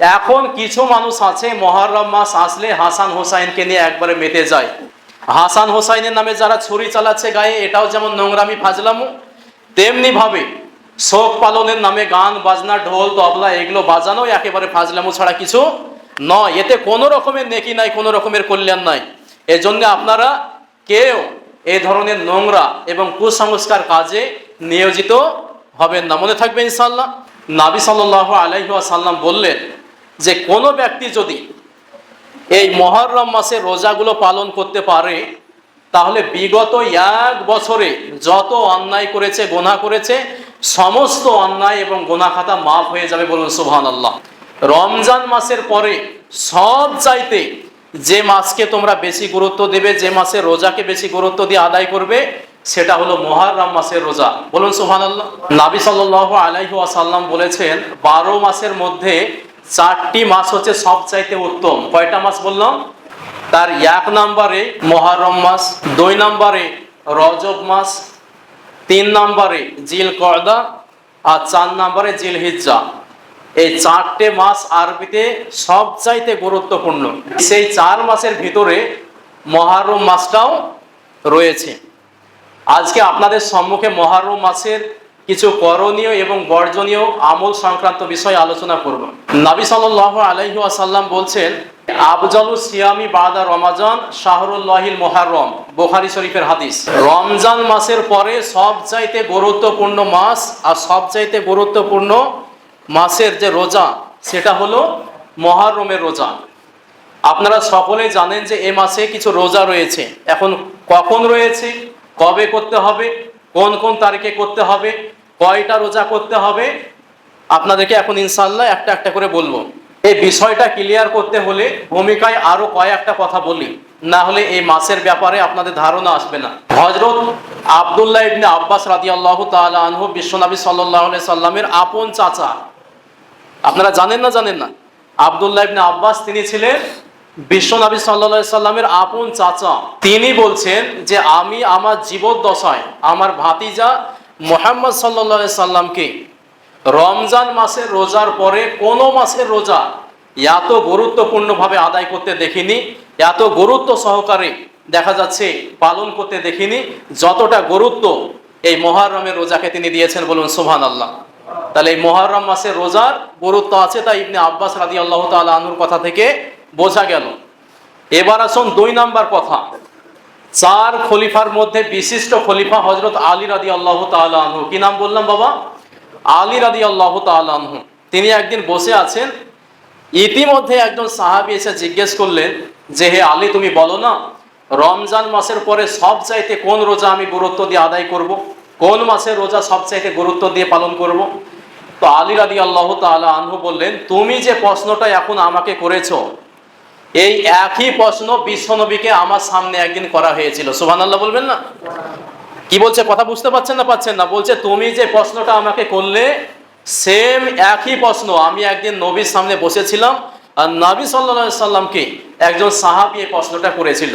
এখন কিছু মানুষ আছে, মহরম মাস আসলে হাসান হোসাইনকে নিয়ে একবারে মেতে যায়। হাসান হোসাইনের নামে যারা ছুরি চালাচ্ছে গায়ে, এটাও যেমন নোংরামি ফাজলামু, তেমনি ভাবে শোক পালনের নামে গান, বাজনা, ঢোল, তবলা এগুলো বাজানো একেবারে ফাজলামু ছাড়া কিছু নয়। এতে কোনো রকমের নেকি নাই, কোনো রকমের কল্যাণ নাই। এজন্য আপনারা কেউ এই ধরনের নোংরা এবং কুসংস্কার কাজে নিয়োজিত হবেন না। মনে থাকবে ইনশাল্লাহ নাবি সাল্লাহ আলাইসাল্লাম বললেন যে কোনো ব্যক্তি যদি এই মহরম মাসে রোজাগুলো পালন করতে পারে, তাহলে বিগত এক বছরে যত অন্যায় করেছে, গোনা করেছে, সমস্ত অন্যায় এবং গোনা খাতা মাফ হয়ে যাবে বলুন সুবহান আল্লাহ রমজান মাসের পরে সব চাইতে যে মাসকে তোমরা বেশি গুরুত্ব দেবে, যে মাসে রোজাকে বেশি গুরুত্ব দিয়ে আদায় করবে, সেটা হলো মহারাম মাসের রোজা। বলুন সুহান আল্লাহ নাবি সাল্লাহ আলাইহু আসাল্লাম বলেছেন, বারো মাসের মধ্যে চারটি মাস হচ্ছে সবচাইতে উত্তম। কয়টা মাস বললাম? তার এক নম্বরে মহারম মাস, দুই নম্বরে রজব মাস, তিন নম্বরে জিল কয়দা আর চার নম্বরে জিল হিজ্জা এই চারটে মাস আরবিতে সবচাইতে গুরুত্বপূর্ণ। সেই চার মাসের ভিতরে মহারম মাসটাও রয়েছে। আজকে আপনাদের সম্মুখে মহারম মাসের কিছু করণীয় এবং বর্জনীয় আমল সংক্রান্ত বিষয়ে আলোচনা করব। নাবি সাল্লাহ আলাইহু আসাল্লাম বলছেন, আফজলু সিয়ামি বাদা রমাজান শাহরুল্লাহিল মোহারম বোখারি শরীফের হাদিস। রমজান মাসের পরে সবচাইতে গুরুত্বপূর্ণ মাস আর সবচাইতে গুরুত্বপূর্ণ মাসের যে রোজা, সেটা হলো মহারমের রোজা। আপনারা সকলেই জানেন যে এ মাসে কিছু রোজা রয়েছে। এখন কখন রয়েছে, কবে করতে হবে, কোন কোন তারিখে করতে হবে কয়টা রোজা করতে হবে? আপনাদেরকে এখন ইনশাল্লাহ একটা একটা করে বলব। এই বিষয়টা ক্লিয়ার করতে হলে ভূমিকায় আরও কয়েকটা কথা বলি। না হলে এই মাসের ব্যাপারে আপনাদের ধারণা আসবে না। হজরত আবদুল্লাহ ইবনে আব্বাস রাদি আল্লাহ তালা আনহু বিশ্বনবী সাল্লাহ সাল্লামের আপন চাচা। আপনারা জানেন না জানেন না? আবদুল্লাহ ইবনে আব্বাস তিনি ছিলেন বিশ্বনবী সাল্লা সাল্লামের আপন চাচা। তিনি বলছেন যে, আমি আমার জীবদ্দশায়, আমার ভাতিজা মোহাম্মদ সাল্লা সাল্লামকে রমজান মাসের রোজার পরে কোনো মাসের রোজা এত গুরুত্বপূর্ণভাবে আদায় করতে দেখিনি, এত গুরুত্ব সহকারে দেখা যাচ্ছে পালন করতে দেখিনি, যতটা গুরুত্ব এই মহারমের রোজাকে তিনি দিয়েছেন বলুন সুহান আল্লাহ তাহলে এই মহারম মাসের রোজার গুরুত্ব আছে তাই ইবনে আব্বাস রাদি আল্লাহ তাল আনুর কথা থেকে বোঝা গেল। এবার আসুন দুই নাম্বার কথা। চার খলিফার মধ্যে বিশিষ্ট খলিফা হজরত আলী রাদি আল্লাহ আনহু কি নাম বললাম বাবা আলী রাদি আল্লাহ আনহু তিনি একদিন বসে আছেন ইতিমধ্যে একজন সাহাবি এসে জিজ্ঞেস করলেন যে, হে আলী, তুমি বলো না, রমজান মাসের পরে সব চাইতে কোন রোজা আমি গুরুত্ব দিয়ে আদায় করব। কোন মাসের রোজা সব চাইতে গুরুত্ব দিয়ে পালন করব। তো আলী রাদি আল্লাহ তালা আনহু বললেন, তুমি যে প্রশ্নটা এখন আমাকে করেছ এই একই প্রশ্ন বিশ্বনবীকে আমার সামনে একদিন করা হয়েছিল। সুহান আল্লাহ বলবেন না? কি বলছে? কথা বুঝতে পারছেন না পাচ্ছেন না? বলছে, তুমি যে প্রশ্নটা আমাকে করলে সেম একই প্রশ্ন, আমি একদিন নবীর সামনে বসেছিলাম আর নবী সাল্লা সাল্লামকে একজন সাহাবি এই প্রশ্নটা করেছিল।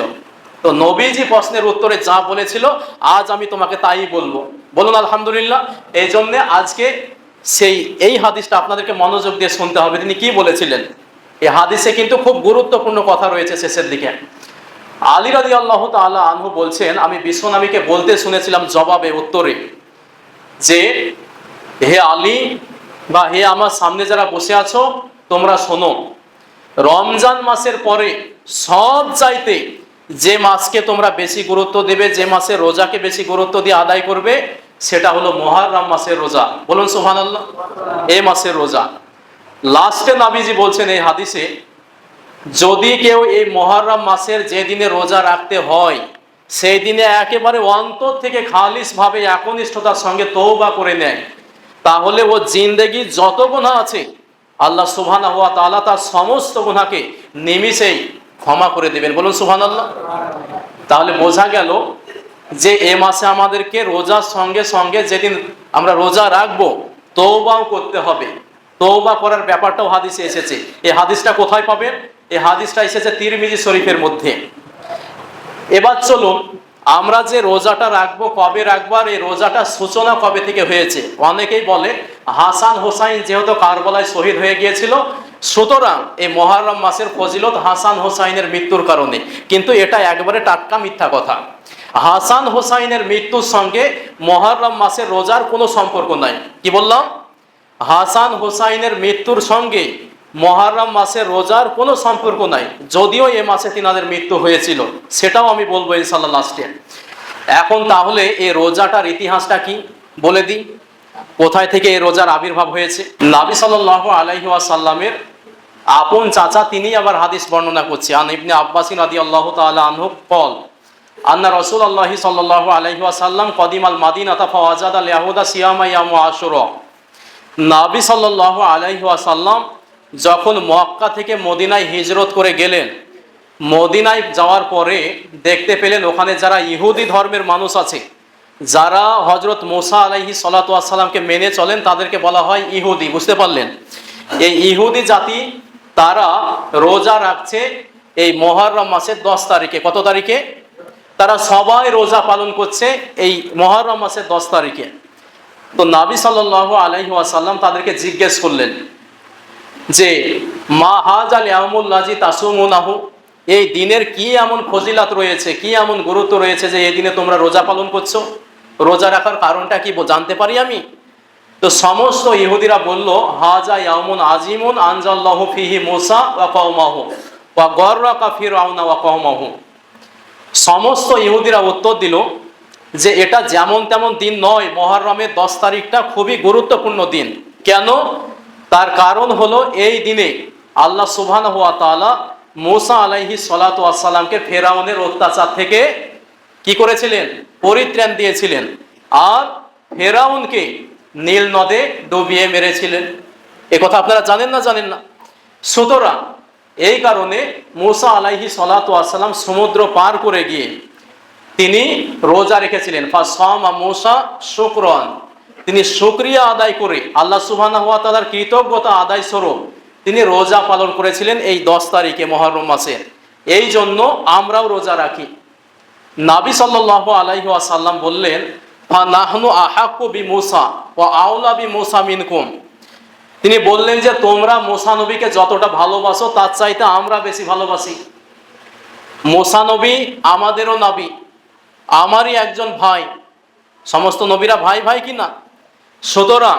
তো নবীজি প্রশ্নের উত্তরে যা বলেছিল, আজ আমি তোমাকে তাই বলব। বলুন, আলহামদুলিল্লাহ। এই জন্যে আজকে সেই, এই হাদিসটা আপনাদেরকে মনোযোগ দিয়ে শুনতে হবে। তিনি কি বলেছিলেন? এই হাদিসে কিন্তু খুব গুরুত্বপূর্ণ কথা রয়েছে শেষের দিকে। আলী রাজি আল্লাহ তাল্লাহ আনহু বলছেন, আমি বিশ্বনবীকে বলতে শুনেছিলাম জবাবে, উত্তরে, যে, হে আলী বা হে আমার সামনে যারা বসে আছো, তোমরা শোনো, রমজান মাসের পরে সব চাইতে যে মাসকে তোমরা বেশি গুরুত্ব দেবে, যে মাসে রোজাকে বেশি গুরুত্ব দিয়ে আদায় করবে, সেটা হলো মহারাম মাসের রোজা। বলুন সোহান আল্লাহ এই মাসের রোজা। লাস্টে নাবিজি বলছেন এই হাদিসে, যদি কেউ এই মহারাম মাসের যে দিনে রোজা রাখতে হয়, সেই দিনে একেবারে অন্তর থেকে খালিসভাবে একনিষ্ঠতার সঙ্গে তৌবা করে নেয়, তাহলে ও জিন্দেগি যত গুণা আছে, আল্লাহ সুবহানা হওয়া তালা তার সমস্ত গুণাকে নিমিষেই ক্ষমা করে দেবেন। বলুন সুবহান আল্লাহ তাহলে বোঝা গেল যে এ মাসে আমাদেরকে রোজার সঙ্গে সঙ্গে যেদিন আমরা রোজা রাখব তৌবাও করতে হবে। তৌবা করার ব্যাপারটাও হাদিসে এসেছে। এই হাদিসটা কোথায় পাবেন? এই হাদিসটা এসেছে তিরমিজি শরীফের মধ্যে। এবার চলুন, আমরা যে রোজাটা রাখব, কবে রাখব, আর এই রোজাটা সূচনা কবে থেকে হয়েছে? অনেকেই বলে, হাসান হোসাইন যেহেতু কারবালায় শহীদ হয়ে গিয়েছিল, সুতরাং এই মহারম মাসের ফজিলত হাসান হোসাইনের মৃত্যুর কারণে। কিন্তু এটা একবারে টাটকা মিথ্যা কথা। হাসান হোসাইনের মৃত্যুর সঙ্গে মহারম মাসের রোজার কোনো সম্পর্ক নাই। কি বললাম? হাসান হোসাইনের মৃত্যুর সঙ্গে মহারম মাসের রোজার কোনো সম্পর্ক নাই। যদিও এ মাসে তিনাদের মৃত্যু হয়েছিল। সেটাও আমি বলব ইনশাল্লাহ লাস্টে এখন তাহলে এই রোজাটার ইতিহাসটা কি? বলে দিই। কোথায় থেকে এই রোজার আবির্ভাব হয়েছে? নাবি সাল্লাহ আলাইহি ওয়াসাল্লামের আপন চাচা তিনি আবার হাদিস বর্ণনা করছে। আন ইবনে আব্বাসিন আদি আল্লাহ তাআলা আনহু কল আন্না রসুল আল্লাহি সাল্লাহ আলাইহি ওয়াসাল্লাম কদিম আল মাদিনাতা ফাওয়াজাদ আল ইয়াহুদা সিয়ামা নাবি সাল্লাহ আলাইহি ওয়াসাল্লাম যখন মক্কা থেকে মদিনায় হিজরত করে গেলেন, মদিনায় যাওয়ার পরে দেখতে পেলেন ওখানে যারা ইহুদি ধর্মের মানুষ আছে, যারা হজরত মোসা আলাইহি সাল্লাতামকে মেনে চলেন, তাদেরকে বলা হয় ইহুদি, বুঝতে পারলেন? এই ইহুদি জাতি, তারা রোজা রাখছে এই মহরম মাসের দশ তারিখে। কত তারিখে? তারা সবাই রোজা পালন করছে এই মহরম মাসের দশ তারিখে। তো নাবি সাল্লাহ আলাইহি ওয়াসাল্লাম তাদেরকে জিজ্ঞেস করলেন যে, মা হাজ আল ইয়ামুল্লাজি তাসুমুনাহু? এই দিনের কি এমন ফজিলাত রয়েছে, কি এমন গুরুত্ব রয়েছে যে এই দিনে তোমরা রোজা পালন করছ? রোজা রাখার কারণটা কি জানতে পারি আমি? তো সমস্ত ইহুদিরা বলল, হাজা ইয়ামুন আজিমুন আনজাল্লাহু ফিহি মুসা ওয়া কওমাহু ওয়া গররাকা ফিরআউনা ওয়া সমস্ত ইহুদিরা উত্তর দিল যে এটা যেমন তেমন দিন নয়, মহরমের দশ তারিখটা খুবই গুরুত্বপূর্ণ দিন। কেন? তার কারণ হলো এই দিনে আল্লাহ সুবহান হুয়া তাআলা মুসা আলাইহি সালাতু আসসালামকে ফেরাউনের অত্যাচার থেকে কি করেছিলেন? পরিত্রাণ দিয়েছিলেন। আর ফেরাউনকে নীল নদে ডুবিয়ে মেরেছিলেন। এ কথা আপনারা জানেন না জানেন না? সুতরাং এই কারণে মুসা আলাইহি সালাতু আসসালাম সমুদ্র পার করে গিয়ে তিনি রোজা রেখেছিলেন। শুক্রন। তিনি শুক্রিয়া আদায় করে আল্লাহ তাআলার কৃতজ্ঞতা আদায় স্বরূপ তিনি রোজা পালন করেছিলেন এই দশ তারিখে মহরম মাসে। এই জন্য আমরাও রোজা রাখি। নাবি সাল্লাল্লাহু আলাইহি ওয়াসাল্লাম বললেন ফানাহনু আহাক্কু বি ওয়া আউলা বি মিনকুম। তিনি বললেন যে, তোমরা মোসা নবীকে যতটা ভালোবাসো, তার চাইতে আমরা বেশি ভালোবাসি। মোসা নবী আমাদেরও নবী। আমারই একজন ভাই। সমস্ত নবীরা ভাই ভাই কি না? সুতরাং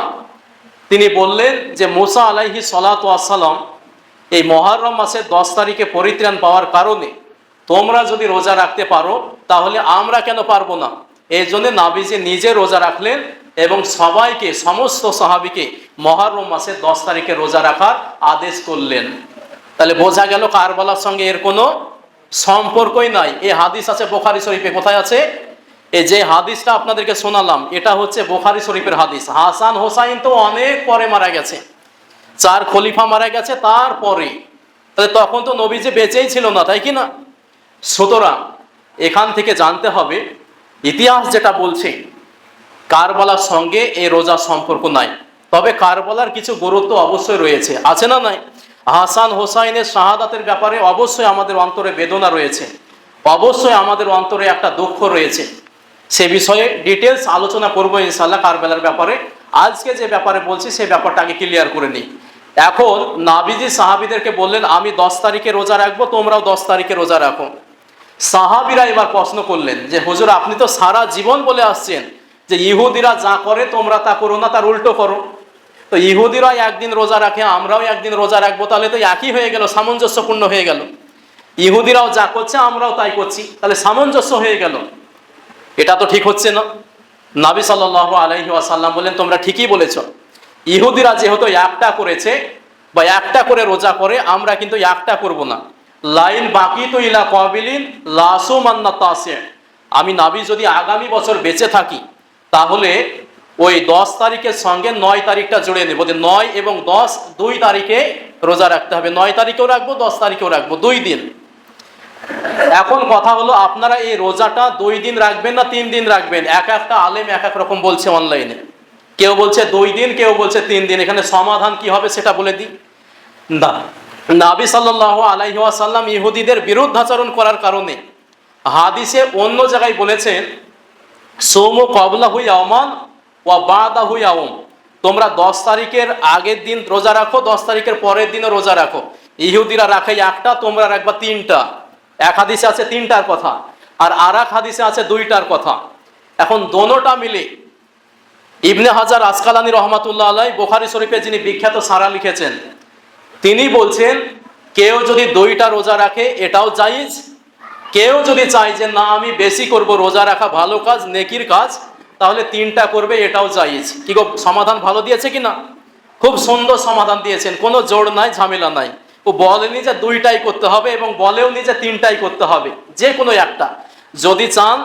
তিনি বললেন যে, মোসা আলাইহি সালাতু এই মহারম মাসের দশ তারিখে পরিত্রাণ পাওয়ার কারণে তোমরা যদি রোজা রাখতে পারো, তাহলে আমরা কেন পারব না? এই জন্য নাবিজি নিজে রোজা রাখলেন এবং সবাইকে, সমস্ত সাহাবিকে মহারম মাসের দশ তারিখে রোজা রাখার আদেশ করলেন। তাহলে বোঝা গেল কারবালার সঙ্গে এর কোনো সম্পর্কই নাই। এই হাদিস আছে বোখারি শরীফে। কোথায় আছে? এই যে হাদিসটা আপনাদেরকে শোনালাম, এটা হচ্ছে বোখারি শরীফের হাদিস। হাসান হোসাইন তো অনেক পরে মারা গেছে। চার খলিফা মারা গেছে তারপরে। তাহলে তখন তো নবীজি বেঁচেই ছিল না, তাই কি না? সুতরাং এখান থেকে জানতে হবে, ইতিহাস যেটা বলছে, কারবালার সঙ্গে এই রোজার সম্পর্ক নাই। তবে কারবালার কিছু গুরুত্ব অবশ্যই রয়েছে। আছে না নাই? হাসান হোসাইনের শাহাদাতের ব্যাপারে অবশ্যই আমাদের অন্তরে বেদনা রয়েছে। অবশ্যই আমাদের অন্তরে একটা দুঃখ রয়েছে। সে বিষয়ে ডিটেলস আলোচনা করব ইনশাল্লাহ কারবেলার ব্যাপারে। আজকে যে ব্যাপারে বলছি সেই ব্যাপারটা আগে ক্লিয়ার করে নিই। এখন নাবিজি সাহাবিদেরকে বললেন, আমি দশ তারিখে রোজা রাখব, তোমরাও দশ তারিখে রোজা রাখো। সাহাবিরা এবার প্রশ্ন করলেন যে, হুজুর, আপনি তো সারা জীবন বলে আসছেন যে, ইহুদিরা যা করে তোমরা তা করো না, তার উল্টো করো। তো ইহুদিরা একদিন রোজা রাখে, আমরাও একদিন রোজা রাখব, তাহলে তো একই হয়ে গেল, সামঞ্জস্যপূর্ণ হয়ে গেল। ইহুদিরাও যা করছে, আমরাও তাই করছি, তাহলে সামঞ্জস্য হয়ে গেল। এটা তো ঠিক হচ্ছে না। নাবি সাল্লাহ আলহি আসাল্লাম বললেন তোমরা ঠিকই বলেছ। ইহুদিরা যেহেতু একটা করেছে বা একটা করে রোজা করে, আমরা কিন্তু একটা করব না। লাইন বাকি তো ইলা কবিলিন লাসু মান্না তাসে আমি নাবি যদি আগামী বছর বেঁচে থাকি, তাহলে ওই দশ তারিখের সঙ্গে নয় তারিখটা জুড়ে নেব যে নয় এবং দশ, দুই তারিখে রোজা রাখতে হবে। নয় তারিখেও রাখব, দশ তারিখেও রাখব। দুই দিন। এখন কথা হলো, আপনারা এই রোজাটা দুই দিন রাখবেন না তিন দিন রাখবেন? এক একটা আলেম এক এক রকম বলছে অনলাইনে। কেউ বলছে দুই দিন, কেউ বলছে তিন দিন। এখানে সমাধান কি হবে সেটা বলে দিই। না। নাবি সাল্লাহ আলাইসাল্লাম ইহুদিদের বিরুদ্ধাচরণ করার কারণে হাদিসে অন্য জায়গায় বলেছেন, সৌম কবলা হুই আওমান ওয়া তোমরা দশ তারিখের আগের দিন রোজা রাখো, দশ তারিখের পরের দিনও রোজা রাখো। ইহুদিরা রাখে একটা, তোমরা রাখবা তিনটা। এক হাদিসে আছে তিনটার কথা, আর আর এক হাদিসে আছে দুইটার কথা। এখন দোনোটা মিলে, ইবনে হাজার আসকালানি রহমাতুল্লাহ আলাই, বোখারি শরীফে যিনি বিখ্যাত সারা লিখেছেন, তিনি বলছেন, কেউ যদি দুইটা রোজা রাখে, এটাও জাইজ কেউ যদি চায় যে, না, আমি বেশি করব, রোজা রাখা ভালো কাজ, নেকির কাজ তাহলে তিনটা করবে, এটাও জাইজ কি গো, সমাধান ভালো দিয়েছে কি না? খুব সুন্দর সমাধান দিয়েছেন, কোনো জোর নাই, ঝামেলা নাই। ও বলেনি যে দুইটাই করতে হবে এবং বলেও নি যে তিনটাই করতে হবে, যে কোনো একটা। যদি চান,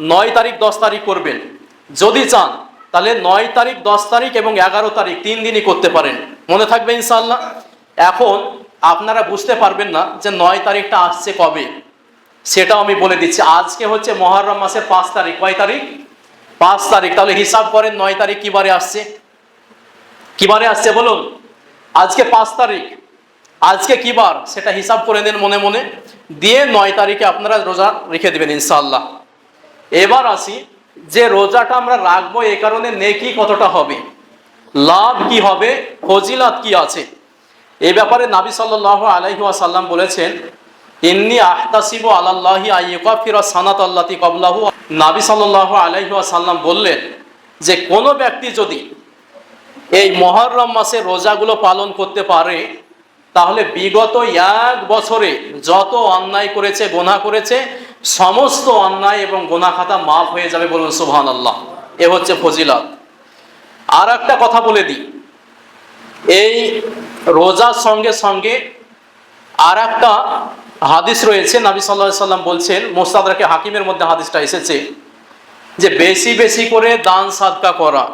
নয় তারিখ, দশ তারিখ করবেন। যদি চান, তাহলে নয় তারিখ, দশ তারিখ এবং এগারো তারিখ, তিন দিনই করতে পারেন। মনে থাকবে ইনশাল্লাহ এখন আপনারা বুঝতে পারবেন না যে নয় তারিখটা আসছে কবে। সেটাও আমি বলে দিচ্ছি। আজকে হচ্ছে মহরম মাসের পাঁচ তারিখ। কয় তারিখ? পাঁচ তারিখ, তাহলে হিসাব করেন নয় তারিখ কিবারে আসছে? কিবারে আসছে বলুন? আজকে পাঁচ তারিখ। আজকে কি বার সেটা হিসাব করে নেন মনে মনে। দিয়ে নয় তারিখে আপনারা রোজা রেখে দেবেন ইনশাল্লাহ এবার আসি, যে রোজাটা আমরা রাখব এই কারণে নেকি কতটা হবে? লাভ কি হবে? ফজিলাত কি আছে? এ ব্যাপারে নাবি সাল্লাহ আলাইহি আসাল্লাম বলেছেন, ইন্নি আহতাসিবু আলাল্লাহি আইয়ুকাফিরা সানাত আল্লাতি কবলাহু নাবি সাল্লাহ আলাইহি আসাল্লাম বললেন যে কোনো ব্যক্তি যদি এই মহরম মাসে রোজাগুলো পালন করতে পারে, তাহলে বিগত এক বছরে যত অন্যায় করেছে, গোনা করেছে, সমস্ত অন্যায় এবং গোনা খাতা মাফ হয়ে যাবে বলুন সুবহান আল্লাহ এ হচ্ছে ফজিলত। আর একটা কথা বলে দিই। এই রোজার সঙ্গে সঙ্গে আর একটা হাদিস রয়েছে, নাবি সাল্লাহ সাল্লাম বলছেন মোস্তাদাকে হাকিমের মধ্যে হাদিসটা এসেছে যে বেশি বেশি করে দান সাদকা করা।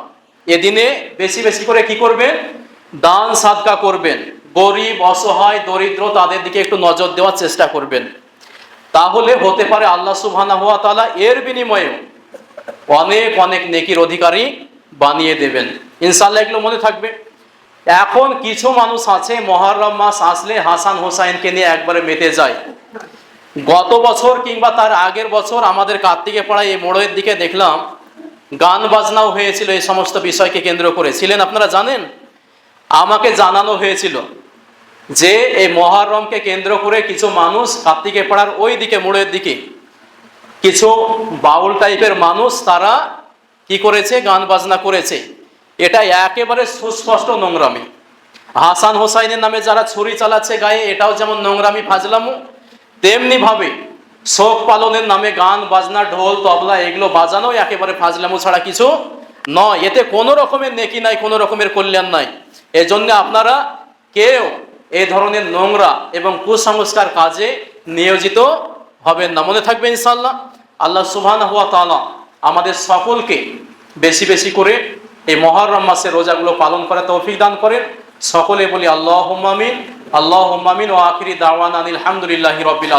এদিনে বেশি বেশি করে কি করবেন? দান সাদকা করবেন। গরিব, অসহায়, দরিদ্র তাদের দিকে একটু নজর দেওয়ার চেষ্টা করবেন। তাহলে হতে পারে আল্লাহ সুবহানাহু ওয়া তাআলা এর বিনিময়ে অনেক অনেক নেকির অধিকারী বানিয়ে দেবেন। ইনশাল্লাহ এগুলো মনে থাকবে। এখন কিছু মানুষ আছে, মহরম মাস আসলে হাসান হোসাইনকে নিয়ে একবারে মেতে যায়। গত বছর কিংবা তার আগের বছর আমাদের কার্তিকে পাড়ায় এই মোড়ের দিকে দেখলাম, গান বাজনাও হয়েছিল এই সমস্ত বিষয়কে কেন্দ্র করে। ছিলেন আপনারা জানেন? আমাকে জানানো হয়েছিল যে এই মহারমকে কেন্দ্র করে কিছু মানুষ কার্তিকে পাড়ার ওই দিকে, মোড়ের দিকে, কিছু বাউল টাইপের মানুষ তারা কি করেছে? গান বাজনা করেছে। এটা একেবারে সুস্পষ্ট নোংরামি। হাসান হোসাইনের নামে যারা ছুরি চালাচ্ছে গায়ে, এটাও যেমন নোংরামি ফাজলামু তেমনি ভাবে শোক পালনের নামে গান, বাজনা, ঢোল, তবলা এগুলো বাজানো একেবারে ফাজলামু ছাড়া কিছু নয়। এতে কোনো রকমের নেকি নাই, কোনো রকমের কল্যাণ নাই। এজন্য আপনারা কেউ এ ধরনের নোংরা এবং কুসংস্কার কাজে নিয়োজিত হবেন না। মনে থাকবে ইনশাল্লাহ আল্লাহ সুবহান হুয়া তাআলা আমাদের সকলকে বেশি বেশি করে এই মহরম মাসে রোজাগুলো পালন করা তৌফিক দান করেন। সকলে বলি আল্লাহ আমিন। আল্লাহ আমিন। ও আখিরি দাওয়ান আনিল আলহামদুলিল্লাহ রবিল